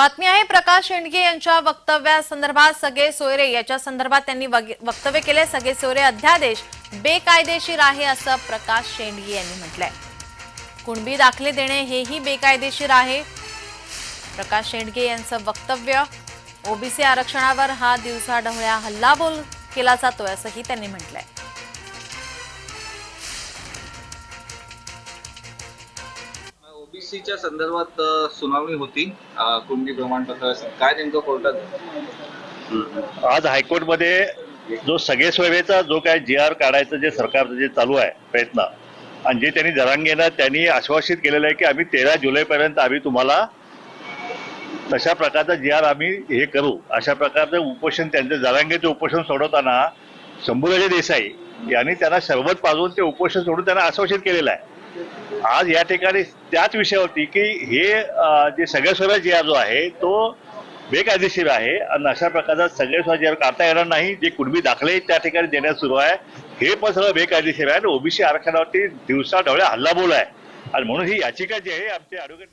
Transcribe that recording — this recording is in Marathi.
बातमी आहे प्रकाश शेंडगे यांच्या वक्तव्यासंदर्भात सगळे सोयरे याच्या संदर्भात त्यांनी वक्तव्य केले. सगळे सोयरे अध्यादेश बेकायदेशीर आहे असं प्रकाश शेंडगे यांनी म्हटलंय. कुणबी दाखले देणे हेही बेकायदेशीर आहे. प्रकाश शेंडगे यांचं वक्तव्य ओबीसी आरक्षणावर हा दिवसाढवळ्या हल्लाबोल केला जातोय असंही त्यांनी म्हटलंय. सीच्या संदर्भात सुनावणी होती. अ, कुणबी प्रमाणपत्र काय नेमकं कोर्टात? आज हायकोर्टमध्ये जो सगळे सोयरेचा जो काय जी आर काढायचं जे सरकारचं जे चालू आहे प्रयत्न आणि जे त्यांनी जरांगेनं त्यांनी आश्वासित केलेलं आहे की आम्ही तेरा जुलैपर्यंत आम्ही तुम्हाला तशा प्रकारचा जी आर आम्ही हे करू. अशा प्रकारचं उपोषण त्यांचं जरांगेचं उपोषण सोडवताना शंभूराजे देसाई यांनी त्यांना सरबत पाजून ते उपोषण सोडून त्यांना आश्वासित केलेलं आहे. आज या ठिकाणी त्याच विषयावरती की हे जे सगळ्या स्वराज्य जो आहे तो बेकायदेशीर आहे आणि अशा प्रकारचा सगळे स्वराज्यावर काढता येणार नाही जे कुणबी दाखले त्या ठिकाणी देण्यात सुरू आहे हे पण सगळं बेकायदेशीर आहे आणि ओबीसी आरक्षणावरती दिवसा डोळ्या हल्लाबोल आहे आणि म्हणून ही याचिका जी आहे आमचे ॲडव्होकेट